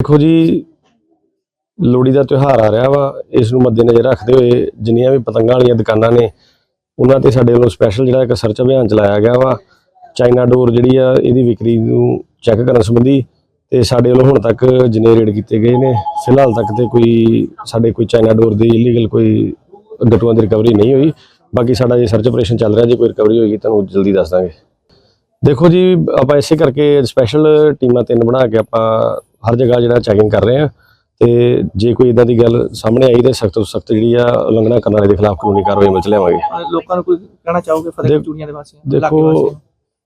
ਦੇਖੋ ਜੀ, ਲੋਹੜੀ ਦਾ ਤਿਉਹਾਰ ਆ ਰਿਹਾ ਵਾ। ਇਸ ਨੂੰ ਮੱਦੇਨਜ਼ਰ ਰੱਖਦੇ ਹੋਏ ਜਿੰਨੀਆਂ ਵੀ ਪਤੰਗਾਂ ਵਾਲੀਆਂ ਦੁਕਾਨਾਂ ਨੇ, ਉਹਨਾਂ ਤੇ ਸਾਡੇ ਵੱਲੋਂ ਸਪੈਸ਼ਲ ਜਿਹੜਾ ਇੱਕ ਸਰਚ ਅਭਿਆਨ ਚਲਾਇਆ ਗਿਆ ਵਾ। ਚਾਈਨਾ ਡੋਰ ਜਿਹੜੀ ਆ, ਇਹਦੀ ਵਿਕਰੀ ਨੂੰ ਚੈੱਕ ਕਰਨ ਸੰਬੰਧੀ ਤੇ ਸਾਡੇ ਵੱਲੋਂ ਹੁਣ ਤੱਕ ਜਿੰਨੇ ਰੇਡ ਕੀਤੇ ਗਏ ਨੇ, ਫਿਲਹਾਲ ਤੱਕ ਤੇ ਕੋਈ ਸਾਡੇ ਕੋਈ ਚਾਈਨਾ ਡੋਰ ਦੀ ਇਲੀਗਲ ਕੋਈ ਗੱਟੂਆਂ ਦੀ ਰਿਕਵਰੀ ਨਹੀਂ ਹੋਈ। ਬਾਕੀ ਸਾਡਾ ਜੇ ਸਰਚ ਆਪਰੇਸ਼ਨ ਚੱਲ ਰਿਹਾ, ਜੇ ਕੋਈ ਰਿਕਵਰੀ ਹੋਏਗੀ, ਤੁਹਾਨੂੰ ਜਲਦੀ ਦੱਸ ਦਾਂਗੇ। ਦੇਖੋ ਜੀ, ਆਪਾਂ ਇਸੇ ਕਰਕੇ ਸਪੈਸ਼ਲ ਟੀਮਾਂ ਤਿੰਨ ਬਣਾ ਕੇ ਆਪਾਂ ਹਰ ਜਗ੍ਹਾ ਜਿਹੜਾ ਚੈਕਿੰਗ ਕਰ ਰਹੇ ਆ ਤੇ ਜੇ ਕੋਈ ਇਦਾਂ ਦੀ ਗੱਲ ਸਾਹਮਣੇ ਆਈ ਤੇ ਸਖਤ ਤੋਂ ਸਖਤ ਜਿਹੜੀ ਆ ਉਲੰਘਣਾ ਕਰਨ ਵਾਲੇ ਦੇ ਖਿਲਾਫ ਕਾਨੂੰਨੀ ਕਾਰਵਾਈ ਅਮਲ ਚ ਲਿਆਵਾਂਗੇ ਲੋਕਾਂ ਨੂੰ ਕੋਈ ਕਹਿਣਾ ਚਾਹੋਗੇ ਫਤਿਹ ਚੂੜੀਆਂ ਦੇ ਵਾਸੀਆਂ ਦੇਖੋ?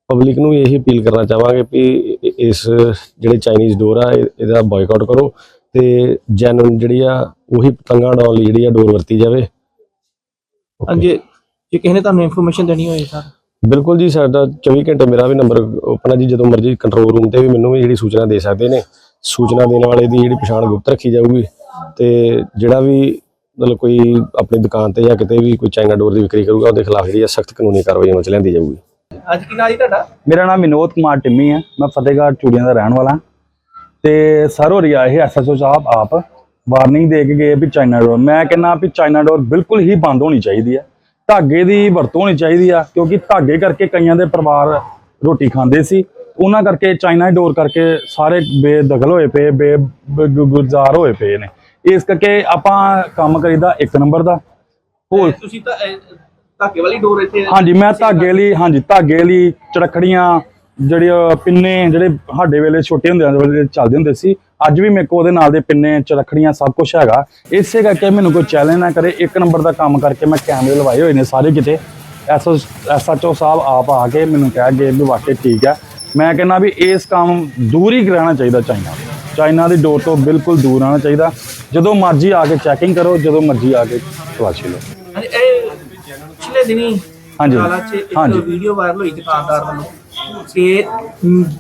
ਪਬਲਿਕ ਨੂੰ? ਇਹੀ ਅਪੀਲ ਕਰਨਾ ਚਾਹਾਂਗੇ ਵੀ ਇਸ ਜਿਹੜੇ ਚਾਈਨੀਜ਼ ਡੋਰ ਆ ਇਹ- ਇਹਦਾ ਬਾਈਕਾਟ ਕਰੋ ਤੇ ਜੈਨੂਨ ਜਿਹੜੀ ਆ ਉਹੀ ਪਤੰਗਾਂ ਉਡਾਉਣ ਲਈ ਜਿਹੜੀ ਆ ਡੋਰ ਵਰਤੀ ਜਾਵੇ। ਹਾਂਜੀ ਜੇ ਕਿਸੇ ਨੇ ਤੁਹਾਨੂੰ ਇਨਫੋਰਮੇਸ਼ਨ ਦੇਣੀ ਹੋਏ ਸਰ ਬਿਲਕੁਲ ਜੀ ਸਾਡਾ 24 ਘੰਟੇ ਮੇਰਾ ਵੀ ਨੰਬਰ ਹੈ ਜੀ ਜਦੋਂ ਮਰਜ਼ੀ ਕੰਟਰੋਲ ਰੂਮ ਤੇ ਵੀ ਮੈਨੂੰ ਵੀ ਜਿਹੜੀ ਸੂਚਨਾ ਦੇ ਸਕਦੇ ਨੇ। ਸੂਚਨਾ ਦੇਣ ਵਾਲੇ ਦੀ ਜਿਹੜੀ ਪਛਾਣ ਗੁਪਤ ਰੱਖੀ ਜਾਊਗੀ ਤੇ ਜਿਹੜਾ ਵੀ ਮਤਲਬ ਕੋਈ ਆਪਣੀ ਦੁਕਾਨ ਤੇ ਜਾਂ ਕਿਤੇ ਵੀ ਕੋਈ ਚਾਈਨਾ ਡੋਰ ਦੀ ਵਿਕਰੀ ਕਰੂਗਾ ਉਹਦੇ ਖਿਲਾਫ ਜਿਹੜੀ ਸਖਤ ਕਾਨੂੰਨੀ ਕਾਰਵਾਈ ਅਮਲ ਚ ਜਾਊਗੀ। ਅੱਜ ਕੀ ਨਾਂ ਜੀ ਤੁਹਾਡਾ? ਮੇਰਾ ਨਾਮ ਵਿਨੋਦ ਕੁਮਾਰ ਟਿੰਮੀ ਹੈ। ਮੈਂ ਫਤਿਹਗੜ੍ਹ ਚੂੜੀਆਂ ਦਾ ਰਹਿਣ ਵਾਲਾ। ਤੇ ਸਰ ਹੋ ਰਿਹਾ ਇਹ ਐਸਐਸਓ ਸਾਹਿਬ ਆਪ ਵਾਰਨਿੰਗ ਦੇ ਕੇ ਗਏ ਵੀ ਚਾਈਨਾ ਡੋਰ। ਮੈਂ ਕਹਿੰਦਾ ਵੀ ਚਾਈਨਾ ਡੋਰ ਬਿਲਕੁਲ ਹੀ ਬੰਦ ਹੋਣੀ ਚਾਹੀਦੀ ਹੈ। ਧਾਗੇ ਦੀ ਵਰਤੋਂ ਹੋਣੀ ਚਾਹੀਦੀ ਆ ਕਿਉਂਕਿ ਧਾਗੇ ਕਰਕੇ ਕਈਆਂ ਦੇ ਪਰਿਵਾਰ ਰੋਟੀ ਖਾਂਦੇ ਸੀ। ਉਹਨਾਂ ਕਰਕੇ ਚਾਈਨਾ ਡੋਰ ਕਰਕੇ ਸਾਰੇ ਬੇਦਖਲ ਹੋਏ ਪਏ ਬੇ ਬੇ- ਗੁ- ਗੁਜ਼ਾਰ ਹੋਏ ਪਏ ਨੇ। ਇਸ ਕਰਕੇ ਆਪਾਂ ਕੰਮ ਕਰੀਦਾ ਇੱਕ ਨੰਬਰ ਦਾ। ਹੋਰ ਤੁਸੀਂ ਤਾਂ ਧਾਗੇ ਵਾਲੀ ਡੋਰ ਇੱਥੇ ਹਾਂਜੀ ਮੈਂ ਧਾਗੇ ਲਈ ਹਾਂਜੀ ਧਾਗੇ ਲਈ ਚੜਖੜੀਆਂ ਜਿਹੜੇ ਪਿੰਨੇ ਜਿਹੜੇ ਸਾਡੇ ਵੇਲੇ ਛੋਟੇ ਹੁੰਦੇ ਚੱਲਦੇ ਹੁੰਦੇ ਸੀ ਅੱਜ ਵੀ ਮੇਰੇ ਕੋਲ ਉਹਦੇ ਨਾਲ ਦੇ ਪਿੰਨੇ ਚੜਖੜੀਆਂ ਸਭ ਕੁਝ ਹੈਗਾ। ਇਸੇ ਕਰਕੇ ਮੈਨੂੰ ਕੋਈ ਚੈਲੰਜ ਨਾ ਕਰੇ ਇੱਕ ਨੰਬਰ ਦਾ ਕੰਮ ਕਰਕੇ ਮੈਂ ਕੈਮਰੇ ਲਵਾਏ ਹੋਏ ਨੇ ਸਾਰੇ ਕਿਤੇ। ਐਸਓ ਐਸਐਚਓ ਸਾਹਿਬ ਆਪ ਆ ਕੇ ਮੈਨੂੰ ਕਹਿ ਗਏ ਵੀ ਵਾਕਈ ਠੀਕ ਹੈ। ਮੈਂ ਕਹਿੰਦਾ ਵੀ ਇਸ ਕੰਮ ਦੂਰ ਹੀ ਰਹਿਣਾ ਚਾਹੀਦਾ ਚਾਈਨਾ। ਚਾਈਨਾ ਦੀ ਡੋਰ ਤੋਂ ਬਿਲਕੁਲ ਦੂਰ ਰਹਿਣਾ ਚਾਹੀਦਾ ਜਦੋਂ ਮਰਜ਼ੀ ਆ ਕੇ ਚੈਕਿੰਗ ਕਰੋ ਜਦੋਂ ਮਰਜ਼ੀ ਆ ਕੇ ਤਲਾਸ਼ੀ ਲਓ ਹਾਂਜੀ ਇਹ ਪਿਛਲੇ ਦਿਨੀ ਹਾਂਜੀ। ਹਾਂਜੀ। ਵੀਡੀਓ ਵਾਇਰਲ ਹੋਈ ਦੁਕਾਨਦਾਰ ਵੱਲੋਂ ਕਿ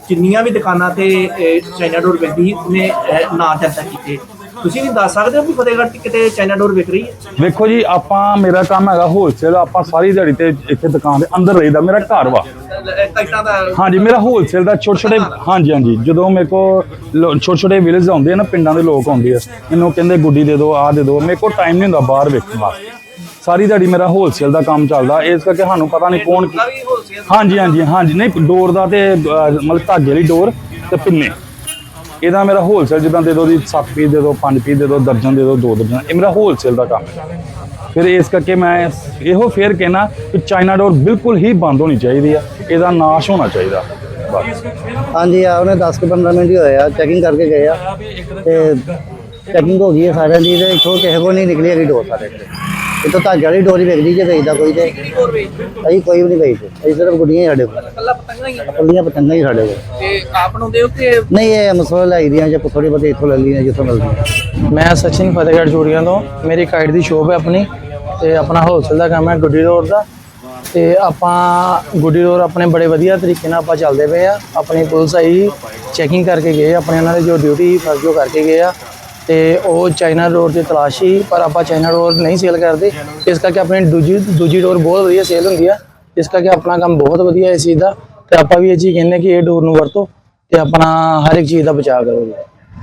ਜਿੰਨੀਆਂ ਵੀ ਦੁਕਾਨਾਂ ਤੇ ਚਾਈਨਾ ਡੋਰ ਉਹਨੇ ਅਹ, ਨਾਂ ਚਰਚਾ ਕੀਤੇ ਤੁਸੀਂ ਵੀ ਦੱਸ ਸਕਦੇ ਹੋ ਵੀ ਫਤਿਹਗੜ੍ਹ 'ਚ ਕਿਤੇ ਚਾਈਨਾ ਡੋਰ ਵਿਕ ਰਹੀ ਹੈ? ਵੇਖੋ ਜੀ ਆਪਾਂ ਮੇਰਾ ਕੰਮ ਹੈਗਾ ਹੋਲਸੇਲ ਆਪਾਂ ਸਾਰੀ ਦਿਹਾੜੀ ਤੇ ਇੱਥੇ ਦੁਕਾਨ ਦੇ ਅੰਦਰ ਰਹੀਦਾ ਮੇਰਾ ਘਰ ਵਾ। ਟਾਈਟਾਂ ਦਾ ਹਾਂਜੀ ਮੇਰਾ ਹੋਲਸੇਲ ਦਾ ਛੋਟੇ ਛੋਟੇ ਹਾਂਜੀ ਹਾਂਜੀ ਜਦੋਂ ਮੇਰੇ ਕੋ ਛੋਟੇ ਛੋਟੇ ਵਿਲੇਜ ਆਉਂਦੇ ਆ ਨਾ ਪਿੰਡਾਂ ਦੇ ਲੋਕ ਆਉਂਦੇ ਆ ਮੈਨੂੰ ਕਹਿੰਦੇ ਗੁੱਡੀ ਦੇ ਦਿਓ ਆਹ ਦੇ ਦਿਓ ਮੇਰੇ ਕੋਲ ਟਾਈਮ ਨਹੀਂ ਹੁੰਦਾ ਬਾਹਰ ਵੇਖਣ ਵਾਸਤੇ ਸਾਰੀ ਦਿਹਾੜੀ ਮੇਰਾ ਹੋਲਸੇਲ ਦਾ ਕੰਮ ਚੱਲਦਾ ਇਸ ਕਰਕੇ ਸਾਨੂੰ ਪਤਾ ਨਹੀਂ ਕੌਣ ਦਾ ਹਾਂਜੀ ਹਾਂਜੀ ਹਾਂਜੀ ਨਹੀਂ ਡੋਰ ਦਾ ਤੇ ਮਤਲਬ ਧਾਗੇ ਵਾਲੀ ਡੋਰ ਤੇ ਪਿੰਨੇ। ਇਹਦਾ ਮੇਰਾ ਹੋਲਸੇਲ ਜਿੱਦਾਂ ਦੇ ਦੋ ਦੀ 7 ਪੀਸ ਦੇ ਦੋ 5 ਪੀਸ ਦੇ ਦੋ, ਦਰਜਨ ਦੇ ਦੋ ਦੋ ਦਰਜਨ, ਇਹ ਮੇਰਾ ਹੋਲਸੇਲ ਦਾ ਕੰਮ ਹੈ। ਫਿਰ ਇਸ ਕਰਕੇ ਮੈਂ ਇਹੋ ਫੇਰ ਕਹਿਣਾ ਕਿ ਚਾਈਨਾ ਡੋਰ ਬਿਲਕੁਲ ਹੀ ਬੰਦ ਹੋਣੀ ਚਾਹੀਦੀ ਆ, ਇਹਦਾ ਨਾਸ਼ ਹੋਣਾ ਚਾਹੀਦਾ। ਬਸ। ਹਾਂਜੀ ਆ ਉਹਨੇ 10 ਕੁ 15 ਮਿੰਟ ਹੀ ਹੋਏ ਆ ਚੈਕਿੰਗ ਕਰਕੇ ਗਏ ਆ। ਤੇ ਚੈਕਿੰਗ ਹੋ ਗਈ ਹੈ ਸਾਰਿਆਂ ਦੀ ਤੇ ਇੱਥੋਂ ਕਿਸੇ ਕੋਲ ਨਹੀਂ ਨਿਕਲੀ ਹੈਗੀ ਡੋਰ ਸਾਰੇ ਤੇ ਧਾਗੇ ਵਾਲੀ ਡੋਰ ਵੇਚਦੀ ਜੇ ਵੇਚਦਾ ਕੋਈ ਤੇ। ਹੋਰ ਵੇਚਦੇ ਅਸੀਂ ਕੋਈ ਵੀ ਨਹੀਂ ਵੇਚਦੇ। ਅਸੀਂ ਸਿਰਫ ਗੁੱਡੀਆਂ ਹੀ ਸਾਡੇ ਕੋਲ। ਕੱਲਾ ਪਤੰਗਾਂ ਹੀ ਆ। ਕੱਲੀਆਂ ਪਤੰਗਾਂ ਹੀ ਸਾਡੇ ਕੋਲ। ਤੇ ਆਪ ਨੂੰ ਦਿਓ ਕਿ ਨਹੀਂ ਇਹ ਮਸਲਾ ਲਾਈ ਦੀਆਂ ਜੇ ਥੋੜੀ ਬਹੁਤੀ ਇੱਥੋਂ ਲੈ ਲਈਆਂ ਜਿੱਥੋਂ ਮਿਲਦੀਆਂ ਮੈਂ ਸਚਿਨ ਫਤਿਹਗੜ੍ਹ ਚੂੜੀਆਂ ਤੋਂ। ਮੇਰੀ ਕਾਈਟ ਦੀ ਸ਼ੋਪ ਹੈ ਆਪਣੀ। ਤੇ ਆਪਣਾ ਹੋਲਸੇਲ ਦਾ ਕੰਮ ਹੈ ਗੁੱਡੀ ਰੋਡ ਦਾ। ਤੇ ਆਪਾਂ ਗੁੱਡੀ ਰੋਡ ਆਪਣੇ ਬੜੇ ਵਧੀਆ ਤਰੀਕੇ ਨਾਲ ਆਪਾਂ ਚੱਲਦੇ ਪਏ ਆ। ਆਪਣੀ ਪੁਲਿਸ ਆਈ ਚੈਕਿੰਗ ਕਰਕੇ ਗਏ ਆਪਣੇ ਉਹਨਾਂ ਦੇ ਜੋ ਡਿਊਟੀ ਫਰਜ਼ ਉਹ ਕਰਕੇ ਗਏ ਆ। ਤੇ ਉਹ ਚਾਈਨਾ ਰੋਡ ਤੇ ਤਲਾਸ਼ੀ ਪਰ ਆਪਾਂ ਚਾਈਨਾ ਰੋਡ ਨਹੀਂ ਸੇਲ ਕਰਦੇ। ਇਸ ਕਰਕੇ ਆਪਣੀ ਦੂਜੀ ਦੂਜੀ ਡੋਰ ਬਹੁਤ ਵਧੀਆ ਸੇਲ ਹੁੰਦੀ ਆ। ਇਸ ਕਰਕੇ ਆਪਣਾ ਕੰਮ ਬਹੁਤ ਵਧੀਆ ਇਸ ਚੀਜ਼ ਦਾ। ਤੇ ਆਪਾਂ ਵੀ ਇਹ ਚੀਜ਼ ਕਹਿੰਦੇ ਕਿ ਇਹ ਡੋਰ ਨੂੰ ਵਰਤੋ ਤੇ ਆਪਣਾ ਹਰ ਇੱਕ ਚੀਜ਼ ਦਾ ਬਚਾਅ ਕਰੋ।